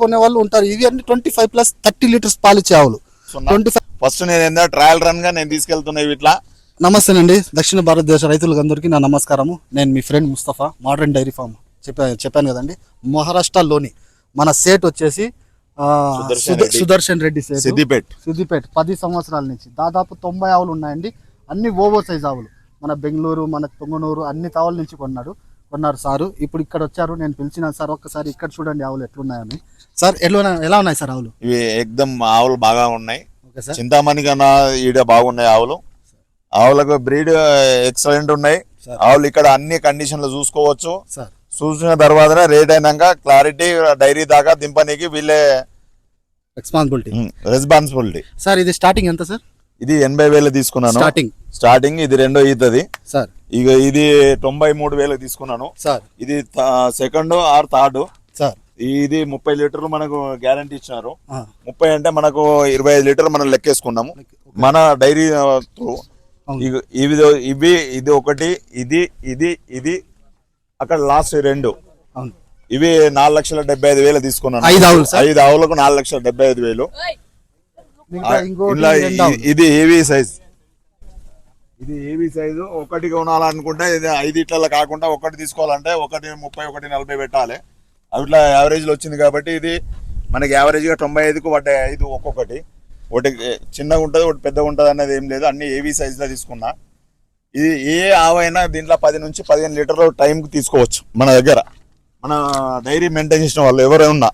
కొనే వాళ్ళు ఉంటారు. ఇవి అన్ని twenty five plus thirty litres పాలు ఇచ్చే ఆవులు ట్వంటీ ఫైవ్ ఫస్ట్ నేను ఏందో ట్రయల్ రన్గా నేను తీసుకెళ్తున్నా ఇట్లా. నమస్తేనండి. దక్షిణ భారతదేశ రైతులకు అందరికీ నా నమస్కారము. నేను మీ friend Mustafa modern dairy farm చెప్పా చెప్పాను కదండి. మహారాష్ట్రలోని మన సేట్ వచ్చేసి రెడ్డి. సుదర్శన్ రెడ్డి సేటు. సిద్దిపేట్. సిద్దిపేట. పది సంవత్సరాల నుంచి. దాదాపు తొంభై ఆవులు ఉన్నాయండి. అన్ని ఓవో సైజ్ ఆవులు. మన బెంగళూరు మన తొంగనూరు అన్ని తావుల నుంచి కొన్నాడు. కొన్నారు సారు. ఇప్పుడు ఇక్కడ వచ్చారు నేను పిలిచిన సార్ ఒక్కసారి ఇక్కడ చూడండి ఆవులు ఎట్లున్నాయని. సార్ ఎట్లా ఎలా ఉన్నాయి సార్ ఆవులు? ఇవి ఎక్దమ్ ఆవులు బాగా ఉన్నాయి. Okay sir. చింతామణి కన్నా ఈడ బాగున్నాయి ఆవులు. ఆవులకు బ్రీడ్ ఎక్సలెంట్ ఉన్నాయి. ఆవులు ఇక్కడ అన్ని కండిషన్లు చూసుకోవచ్చు. సార్. చూసిన తర్వాత రేట్ అయినాక క్లారిటీ డైరీ దాకా దింపనీకి వీళ్ళే రెస్పాన్సిబిలిటీ రెస్పాన్సిబిలిటీ సార్ ఇది స్టార్టింగ్ ఎంత సార్? ఇది ఎనభై వేలు తీసుకున్నాను. స్టార్టింగ్ స్టార్టింగ్ ఇది రెండో ఈతది. సార్. ఇక ఇది తొంభై మూడు వేలు తీసుకున్నాను. సార్. ఇది సెకండ్ ఆర్ థర్డ్ సార్. ఇది ముప్పై లీటర్లు మనకు గ్యారంటీ ఇచ్చినారు. ముప్పై అంటే మనకు ఇరవై ఐదు లీటర్లు మనం లెక్కేసుకున్నాము. మన డైరీ త్రూ. ఇవి ఇవి ఇది ఒకటి ఇది ఇది ఇది అక్కడ లాస్ట్ రెండు. ఇవి నాలుగు లక్షల డెబ్బై ఐదు వేలు తీసుకున్నాను. ఐదు ఆవులకు నాలుగు లక్షల డెబ్బై ఐదు వేలు. ఇది హెవీ సైజ్ ఇది ఏబీ సైజు. ఒకటి కొనాలనుకుంటే ఇది ఐదు ఇట్ల కాకుండా ఒకటి తీసుకోవాలంటే ఒకటి ముప్పై ఒకటి నలభై పెట్టాలి. అట్లా యావరేజ్లో వచ్చింది కాబట్టి ఇది మనకి యావరేజ్గా తొంభై ఐదుకు ఒకటి ఐదు ఒక్కొక్కటి. ఒకటి చిన్నగా ఉంటుంది ఒకటి పెద్దగా ఉంటుంది అనేది ఏం లేదు. అన్ని ఏవీ సైజులో తీసుకున్నా. ఇది ఏ ఆవైనా దీంట్లో పది నుంచి పదిహేను లీటర్లు టైంకి తీసుకోవచ్చు మన దగ్గర. మన డైరీ మెయింటైన్ చేసిన వాళ్ళు ఎవరైనా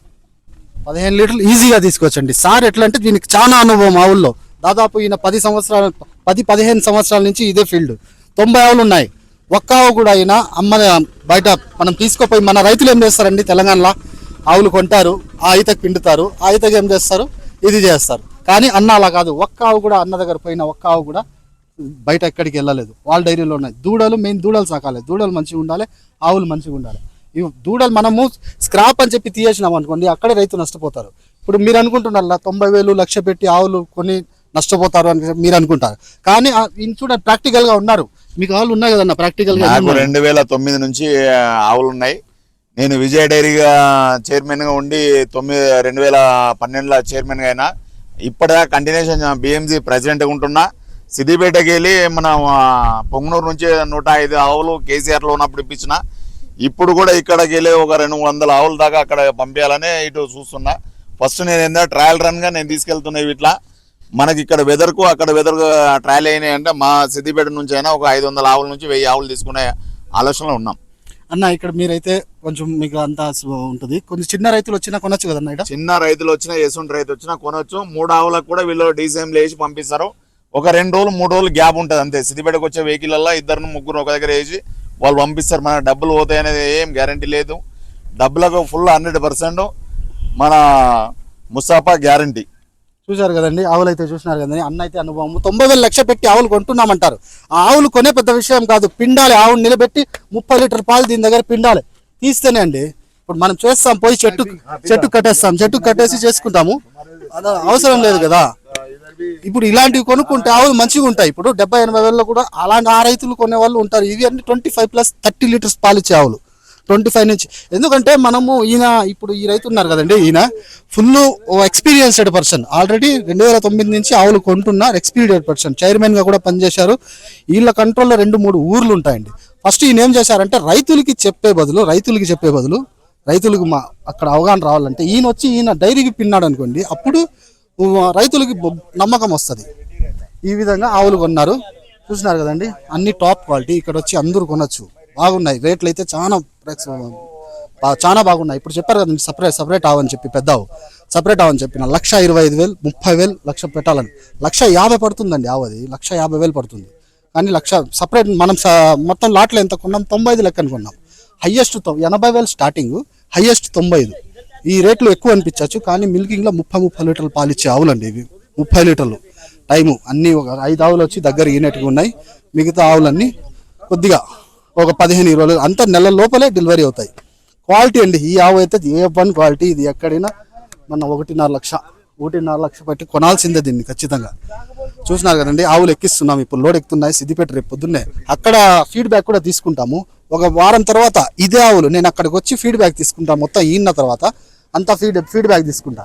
పదిహేను లీటర్లు ఈజీగా తీసుకోవచ్చండి సార్ ఎట్లా అంటే దీనికి చాలా అనుభవం మా ఊళ్ళో. దాదాపు ఈయన పది సంవత్సరాలు పది పదిహేను సంవత్సరాల నుంచి ఇదే ఫీల్డ్. తొంభై ఆవులు ఉన్నాయి. ఒక్క ఆవు కూడా అయినా అమ్మ బయట మనం తీసుకుపోయి మన రైతులు ఏం చేస్తారండి? తెలంగాణలో ఆవులు కొంటారు ఆ ఈతకు పిండుతారు ఆ ఈతకు ఏం చేస్తారు? ఇది చేస్తారు. కానీ అన్న అలా కాదు. ఒక్క ఆవు కూడా అన్న దగ్గర పోయిన ఒక్క ఆవు కూడా బయట ఎక్కడికి వెళ్ళలేదు. వాళ్ళ డైరీలో ఉన్నాయి. దూడలు మెయిన్ దూడలు సాకాలి. దూడలు మంచిగా ఉండాలి ఆవులు మంచిగా ఉండాలి. ఇవి దూడలు మనము స్క్రాప్ అని చెప్పి తీయేసినాం అనుకోండి అక్కడే రైతు నష్టపోతారు. ఇప్పుడు మీరు అనుకుంటున్నారు తొంభై వేలు లక్ష పెట్టి ఆవులు కొన్ని నష్టపోతారు అని మీరు అనుకుంటారు. కానీ చూడండి ప్రాక్టికల్గా ఉన్నారు. మీకు ఆవులు ఉన్నాయి కదన్న ప్రాక్టికల్గా నాకు రెండు వేల తొమ్మిది నుంచి ఆవులు ఉన్నాయి. నేను విజయ డైరీగా చైర్మన్గా ఉండి తొమ్మిది రెండు వేల పన్నెండులో చైర్మన్గా అయినా ఇప్పటిదాకా కంటిన్యూషన్ బిఎంజీ ప్రెసిడెంట్ ఉంటున్నా. సిద్దిపేటకి వెళ్ళి మన పొంగనూరు నుంచి నూట ఐదు ఆవులు కేసీఆర్లో ఉన్నప్పుడు ఇప్పించిన. ఇప్పుడు కూడా ఇక్కడికి వెళ్ళి ఒక రెండు వందల ఆవుల దాకా అక్కడ పంపించాలని ఇటు చూస్తున్నా. ఫస్ట్ నేను ఏంటంటే ట్రయల్ రన్గా నేను తీసుకెళ్తున్నా ఇట్లా. మనకి ఇక్కడ వెదర్కు అక్కడ వెదర్ ట్రయల్ అయినాయి అంటే మా సిద్దిపేట నుంచి అయినా ఒక ఐదు వందల ఆవుల నుంచి వెయ్యి ఆవులు తీసుకునే ఆలోచనలో ఉన్నాం. అన్న ఇక్కడ మీరైతే కొంచెం మీకు అంతా ఉంటుంది. కొన్ని చిన్న రైతులు వచ్చినా కొనొచ్చు కదన్న ఇక్కడ చిన్న రైతులు వచ్చినా ఎసుంటి రైతు వచ్చినా కొనొచ్చు. మూడు ఆవులకు కూడా వీళ్ళు డీసీఎం వేసి పంపిస్తారు. ఒక రెండు రోజులు మూడు రోజులు గ్యాప్ ఉంటుంది అంతే. సిద్దిపేటకు వచ్చే వెహికల్ ఇద్దరు ముగ్గురు ఒక దగ్గర వేసి వాళ్ళు పంపిస్తారు. మన డబ్బులు పోతాయి అనేది ఏం గ్యారంటీ లేదు. డబ్బులకు ఫుల్ హండ్రెడ్ పర్సెంట్ మన ముసాఫా గ్యారంటీ. చూశారు కదండి ఆవులు అయితే చూసినారు కదండి. అన్న అయితే అనుభవం తొంభై వేలు లక్ష పెట్టి ఆవులు కొంటున్నామంటారు. ఆ ఆవులు కొనే పెద్ద విషయం కాదు పిండాలి. ఆవును నిలబెట్టి ముప్పై లీటర్ పాలు దీని దగ్గర పిండాలి. తీస్తేనే అండి. ఇప్పుడు మనం చేస్తాం పోయి చెట్టు చెట్టు కట్టేస్తాం. చెట్టు కట్టేసి చేసుకుంటాము. అవసరం లేదు కదా. ఇప్పుడు ఇలాంటివి కొనుక్కుంటే ఆవులు మంచిగా ఉంటాయి. ఇప్పుడు డెబ్బై ఎనభై వేలలో కూడా అలాంటి ఆ రైతులు కొనే వాళ్ళు ఉంటారు. ఇవి అన్ని twenty five plus thirty litres పాలు ఇచ్చే ఆవులు. ట్వంటీ ఫైవ్ నుంచి. ఎందుకంటే మనము ఈయన ఇప్పుడు ఈ రైతు ఉన్నారు కదండి ఈయన ఫుల్ ఎక్స్పీరియన్స్డ్ పర్సన్ ఆల్రెడీ రెండు వేల తొమ్మిది నుంచి ఆవులు కొంటున్నారు ఎక్స్పీరియన్స్డ్ పర్సన్ చైర్మన్గా కూడా పనిచేశారు. వీళ్ళ కంట్రోల్లో రెండు మూడు ఊర్లు ఉంటాయండి. ఫస్ట్ ఈయన ఏం చేశారంటే రైతులకి చెప్పే బదులు రైతులకి చెప్పే బదులు రైతులకు మా అక్కడ అవగాహన రావాలంటే ఈయన వచ్చి ఈయన డైరీకి పిన్నాడు అనుకోండి అప్పుడు రైతులకి బొ- నమ్మకం వస్తుంది. ఈ విధంగా ఆవులు కొన్నారు. చూసినారు కదండి అన్ని టాప్ క్వాలిటీ ఇక్కడ వచ్చి అందరూ కొనొచ్చు. బాగున్నాయి. రేట్లు అయితే చాలా చాలా బాగున్నాయి. ఇప్పుడు చెప్పారు కదండి సపరేట్ సపరేట్ ఆవని చెప్పి పెద్ద ఆవు సపరేట్ అవని చెప్పిన లక్ష ఇరవై ఐదు వేలు ముప్పై వేలు లక్ష పెట్టాలని. లక్ష యాభై పడుతుందండి ఆవది లక్ష యాభై వేలు పడుతుంది. కానీ లక్ష సపరేట్ మనం మొత్తం లాట్లో ఎంత కొన్నాం? తొంభై ఐదు లెక్క కొన్నాం. హయ్యెస్ట్ ఎనభై వేలు స్టార్టింగ్ హయ్యెస్ట్ తొంభై ఐదు. ఈ రేట్లు ఎక్కువ అనిపించవచ్చు కానీ మిల్కింగ్లో ముప్పై ముప్పై లీటర్లు పాలు ఇచ్చే ఆవులండి ఇవి. ముప్పై లీటర్లు. టైము అన్నీ ఒక ఐదు ఆవులు వచ్చి దగ్గర ఈనట్టుగా ఉన్నాయి. మిగతా ఆవులన్నీ కొద్దిగా ఒక పదిహేను ఇరవై రోజులు అంత నెల లోపలే డెలివరీ అవుతాయి. క్వాలిటీ అండి ఈ ఆవు అయితే ఏ వన్ క్వాలిటీ ఇది ఎక్కడైనా మన ఒకటిన్నర లక్ష ఒకటిన్నర లక్ష పెట్టి కొనాల్సిందే దీన్ని ఖచ్చితంగా. చూసినారు కదండి ఆవులు ఎక్కిస్తున్నాం ఇప్పుడు లోడ్ ఎక్కుతున్నాయి సిద్దిపేట రేపు పొద్దున్నే. అక్కడ ఫీడ్బ్యాక్ కూడా తీసుకుంటాము. ఒక వారం తర్వాత ఇదే ఆవులు నేను అక్కడికి వచ్చి ఫీడ్బ్యాక్ తీసుకుంటాను మొత్తం ఈన తర్వాత అంత ఫీడ్ ఫీడ్బ్యాక్ తీసుకుంటా.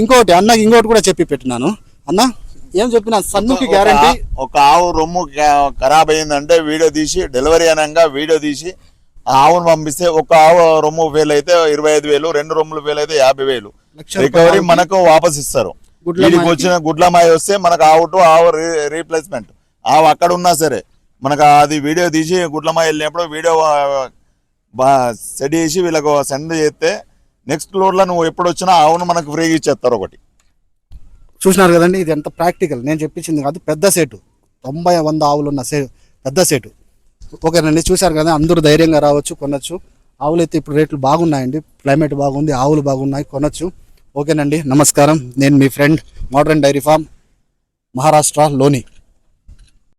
ఇంకోటి అన్నకి ఇంకోటి కూడా చెప్పి పెట్టినాను. అన్న? ఏం చెప్పినా సన్నుకి ఒక- గ్యారంటీ ఒక ఆవు రొమ్ము ఖరాబ్ అయిందంటే వీడియో తీసి డెలివరీ అనగా వీడియో తీసి ఆవును పంపిస్తే ఒక ఆవు రొమ్ము ఫెయిల్ అయితే ఇరవై ఐదు వేలు రెండు రొమ్ములు ఫెయిల్ అయితే యాభై వేలు. రికవరీ మనకు వాపస్ ఇస్తారు. వీడికి వచ్చిన గుడ్ల మాయ వస్తే మనకు ఆవు టు ఆవు రీప్లేస్మెంట్ ఆవు అక్కడ ఉన్నా సరే మనకు అది వీడియో తీసి గుడ్ల మాయ వెళ్ళినప్పుడు వీడియో సెట్ చేసి వీళ్ళకు సెండ్ చేస్తే నెక్స్ట్ లోడ్లో నువ్వు ఎప్పుడు వచ్చినా ఆవును మనకు ఫ్రీగా ఇచ్చేస్తారు ఒకటి. చూసినారు కదండి ఇది ఎంత ప్రాక్టికల్. నేను చెప్పించింది కాదు పెద్ద సెటు. తొంభై వంద ఆవులు ఉన్న సే పెద్ద సెటు. ఓకేనండి చూశారు కదా అందరూ ధైర్యంగా రావచ్చు కొనొచ్చు. ఆవులు అయితే ఇప్పుడు రేట్లు బాగున్నాయండి క్లైమేట్ బాగుంది ఆవులు బాగున్నాయి కొనొచ్చు. ఓకేనండి నమస్కారం. నేను మీ friend modern dairy farm Maharashtra లోని.